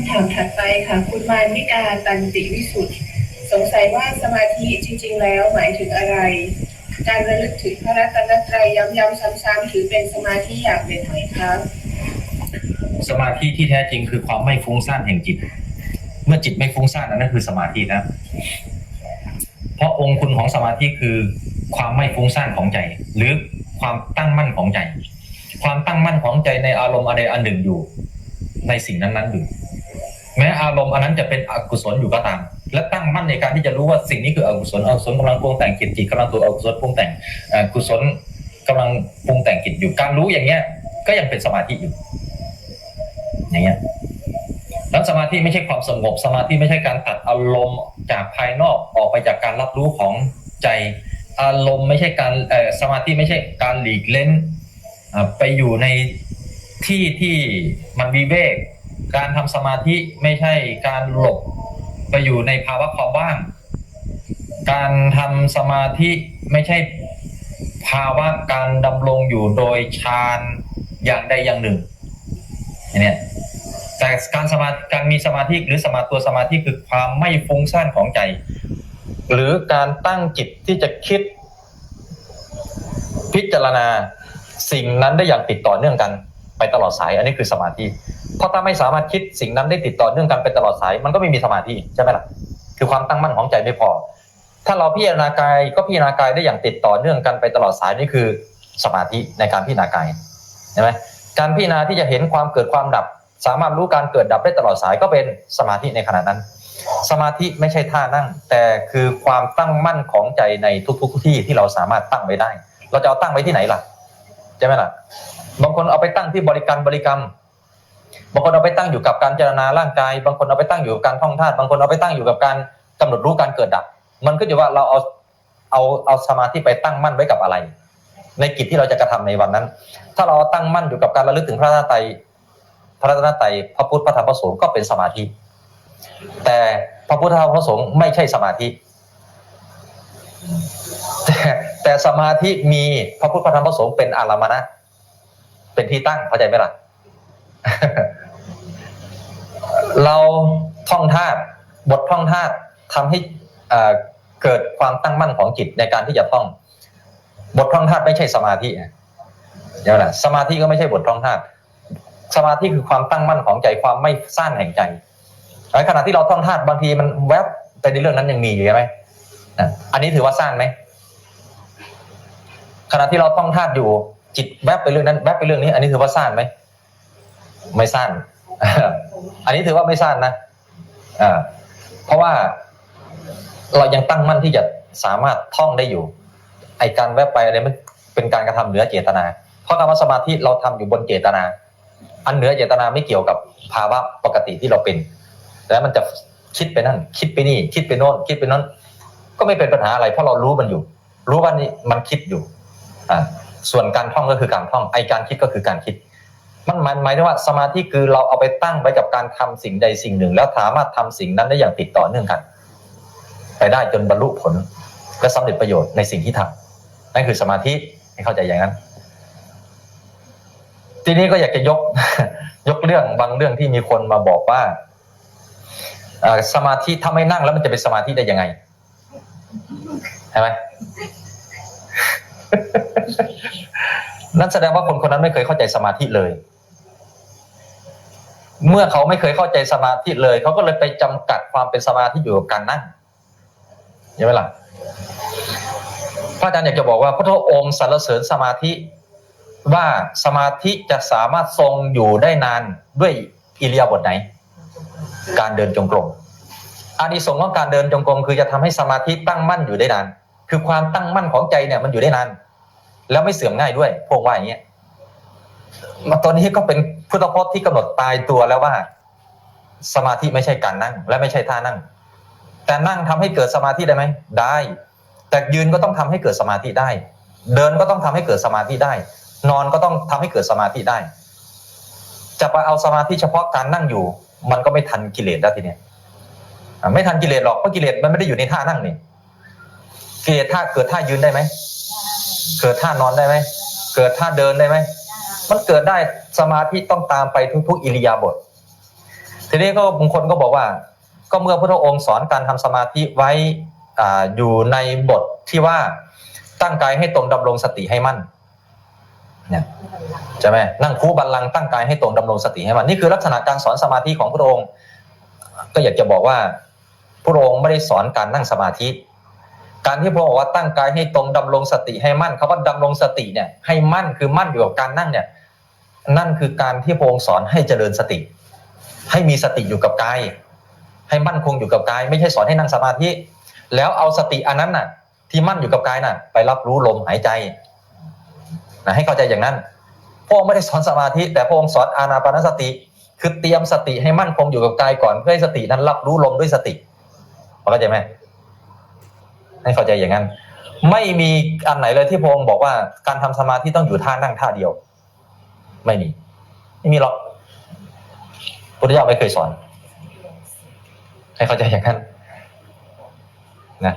ำถามถัดไปค่ะ คุณมานิกาตันติวิสุทธ์สงสัยว่าสมาธิจริง ๆ แล้วหมายถึงอะไร การระลึกถึงพระรัตนตรัยย้ำๆซ้ำๆถือเป็นสมาธิอย่างเป็นไหมคะสมาธิที่แท้จริงคือความไม่ฟุ้งซ่านแห่งจิต เมื่อจิตไม่ฟุ้งซ่านนนั้นคือสมาธินะ เพราะองค์คุณของสมาธิคือความไม่ฟุ้งซ่านของใจ หรือความตั้งมั่นของใจ ความตั้งมั่นของใจในอารมณ์อะไรอันหนึ่งอยู่ ในสิ่งนั้นๆอยู่ แม้อารมณ์อันนั้นจะเป็นอกุศลอยู่ก็ตาม และตั้งมั่นในการที่จะรู้ว่าสิ่งนี้คืออกุศลอกุศลกำลังปรุงแต่งจิตจิตกำลังตัวอกุศลปรุงแต่งอกุศลกำลังปรุงแต่งจิตอยู่การรู้อย่างเงี้ย ก็ยังเป็นสมาธิอยู่ อย่างเงี้ยแล้วสมาธิไม่ใช่ความสงบสมาธิไม่ใช่การตัดอารมณ์จากภายนอกออกไปจากการรับรู้ของใจอารมณ์ไม่ใช่การสมาธิไม่ใช่การหลีกเล่นไปอยู่ในที่ที่มันวิเวก การทำสมาธิไม่ใช่การหลบไปอยู่ในภาวะความว่าง การทำสมาธิไม่ใช่ภาวะการดำรงอยู่โดยฌานอย่างใดอย่างหนึ่งอันเนี้ยแต่การสมาการมีสมาธิหรือสมาตัวสมาธิคือความไม่ฟุ้งซ่านของใจ หรือการตั้งจิตที่จะคิด พิจารณาสิ่งนั้นได้อย่างติดต่อเนื่องกัน ไปตลอดสาย อันนี้คือสมาธิเพราะถ้าไม่สามารถคิดสิ่งนั้นได้ติดต่อเนื่องกันไปตลอดสาย มันก็ไม่มีสมาธิใช่ไหมล่ะคือความตั้งมั่นของใจไม่พอ ถ้าเราพิจารณากายก็พิจารณากายได้อย่างติดต่อเนื่องกันไปตลอดสายนี่คือสมาธิในการพิจารณากายใช่ไหมการพิจารณาที่จะเห็นความเกิดความดับ สามารถรู้การเกิดดับได้ตลอดสายก็เป็นสมาธิในขณะนั้น สมาธิไม่ใช่ท่านั่ง แต่คือความตั้งมั่นของใจในทุกๆที่ที่เราสามารถตั้งไว้ได้ เราจะเอาตั้งไว้ที่ไหนล่ะ ใช่ไหมล่ะ บางคนเอาไปตั้งที่บริการบริกรรม บางคนเอาไปตั้งอยู่กับการเจรณาร่างกาย บางคนเอาไปตั้งอยู่กับการท่องธาตุบางคนเอาไปตั้งอยู่กับการกำหนดรู้การเกิดดับ มันก็อยู่ว่าเราเอาเอาเอาสมาธิไปตั้งมั่นไว้กับอะไร ในกิจที่เราจะกระทำในวันนั้น ถ้าเราตั้งมั่นอยู่กับการระลึกถึงพระรัตนตรัยพระรัตนตรัยพระพุทธพระธรรมพระสงฆ์ก็เป็นสมาธิ แต่พระพุทธพระธรรมพระสงฆ์ไม่ใช่สมาธิแต่ แต่สมาธิมีพระพุทธพระธรรมพระสงฆ์เป็นอารามณะเป็นที่ตั้งเข้าใจไหมล่ะ เราท่องธาตุบทท่องธาตุทำให้เกิดความตั้งมั่นของจิตในการที่จะท่อง บทท่องธาตุไม่ใช่สมาธิเดี๋ยวนะสมาธิก็ไม่ใช่บทท่องธาตุสมาธิคือความตั้งมั่นของใจความไม่ซ่านแห่งใจในขณะที่เราท่องธาตุบางทีมันแวบไปในเรื่องนั้นยังมีอยู่ใช่ไหมอันนี้ถือว่าซ่านไหม ขณะที่เราท่องธาตุอยู่ จิตแวบไปเรื่องนั้นแวบไปเรื่องนี้ อันนี้ถือว่าซ่านไหมไม่ซ่านอันนี้ถือว่าไม่ซ่านนะอ่าเพราะว่าเรายังตั้งมั่นที่จะสามารถท่องได้อยู่ ไอการแวบไปอะไรมันเป็นการกระทำเหนือเจตนา เพราะคำว่าสมาธิเราทำอยู่บนเจตนา อันเหนือเจตนาไม่เกี่ยวกับภาวะปกติที่เราเป็น แล้วมันจะคิดไปนั่น คิดไปนี่ คิดไปโน่น คิดไปนั้น ก็ไม่เป็นปัญหาอะไร เพราะเรารู้มันอยู่ รู้ว่านี่มันคิดอยู่ ส่วนการท่องก็คือการท่องไอการคิดก็คือการคิด มันหมายถึงว่าสมาธิคือเราเอาไปตั้งไว้กับการทำสิ่งใดสิ่งหนึ่ง แล้วสามารถทำสิ่งนั้นได้อย่างติดต่อเนื่องกัน ไปได้จนบรรลุผลและสำเร็จประโยชน์ในสิ่งที่ทำนั่นคือสมาธิให้เข้าใจอย่างนั้น ทีนี้ก็อยากจะยกยกเรื่องบางเรื่องที่มีคนมาบอกว่าสมาธิถ้าไม่นั่งแล้วมันจะเป็นสมาธิได้ยังไงใช่ไหม นั่นแสดงว่าคนคนนั้นไม่เคยเข้าใจสมาธิเลย เมื่อเขาไม่เคยเข้าใจสมาธิเลย เขาก็เลยไปจำกัดความเป็นสมาธิอยู่กับการนั่งใช่ไหมล่ะพระอาจารย์อยากจะบอกว่าพระพุทธองค์สรรเสริญสมาธิว่าสมาธิจะสามารถทรงอยู่ได้นานด้วยอิริยาบถไหน การเดินจงกรมอานิสงส์ของการเดินจงกรมคือจะทำให้สมาธิตั้งมั่นอยู่ได้นาน คือความตั้งมั่นของใจเนี่ยมันอยู่ได้นาน แล้วไม่เสื่อมง่ายด้วยพวกว่าอย่างเงี้ยมาตอนนี้ก็เป็นพุทธพจน์ที่กำหนดตายตัวแล้วว่า สมาธิไม่ใช่การนั่ง และไม่ใช่ท่านั่ง แต่นั่งทำให้เกิดสมาธิได้ไหมได้ แต่ยืนก็ต้องทำให้เกิดสมาธิได้ เดินก็ต้องทำให้เกิดสมาธิได้ นอนก็ต้องทำให้เกิดสมาธิได้ จะไปเอาสมาธิเฉพาะการนั่งอยู่ มันก็ไม่ทันกิเลสแล้วทีเนี้ยไม่ทันกิเลสหรอกเพราะกิเลสมันไม่ได้อยู่ในท่านั่งนี่ กิเลสท่าเกิดท่ายืนได้ไหมเกิดท่านอนได้ไหมเกิดท่าเดินได้ไหมมันเกิดได้สมาธิต้องตามไปทุก ๆ อิริยาบถทีนี้ก็บางคนก็บอกว่า ก็เมื่อพระองค์สอนการทำสมาธิไว้อ่าอยู่ในบทที่ว่าตั้งกายให้ตรงดำรงสติให้มั่นเนี่ยใช่ไหมนั่งคู่บัลลังก์ตั้งกายให้ตรงดำรงสติให้มั่นนี่คือลักษณะการสอนสมาธิของพระองค์ ก็อยากจะบอกว่าพระองค์ไม่ได้สอนการนั่งสมาธิ การที่พระองค์บอกว่าตั้งกายให้ตรงดำรงสติให้มั่นคำว่าดำรงสติเนี่ยให้มั่นคือมั่นอยู่กับการนั่งเนี่ยนั่นคือการที่พระองค์สอนให้เจริญสติ ให้มีสติอยู่กับกายให้มั่นคงอยู่กับกาย ไม่ใช่สอนให้นั่งสมาธิแล้วเอาสติอันนั้นน่ะ ที่มั่นอยู่กับกายน่ะ ไปรับรู้ลมหายใจนะให้เข้าใจอย่างนั้นพระองค์ไม่ได้สอนสมาธิ แต่พระองค์สอนอานาปานสติ คือเตรียมสติให้มั่นคงอยู่กับกายก่อนเพื่อให้สตินั้นรับรู้ลมด้วยสติเข้าใจไหม ให้เข้าใจอย่างนั้น ไม่มีอันไหนเลยที่พระองค์บอกว่าการทำสมาธิต้องอยู่ท่านั่งท่าเดียว ไม่มี ไม่มีหรอกพุทธเจ้าไม่เคยสอน ให้เข้าใจอย่างนั้นนะ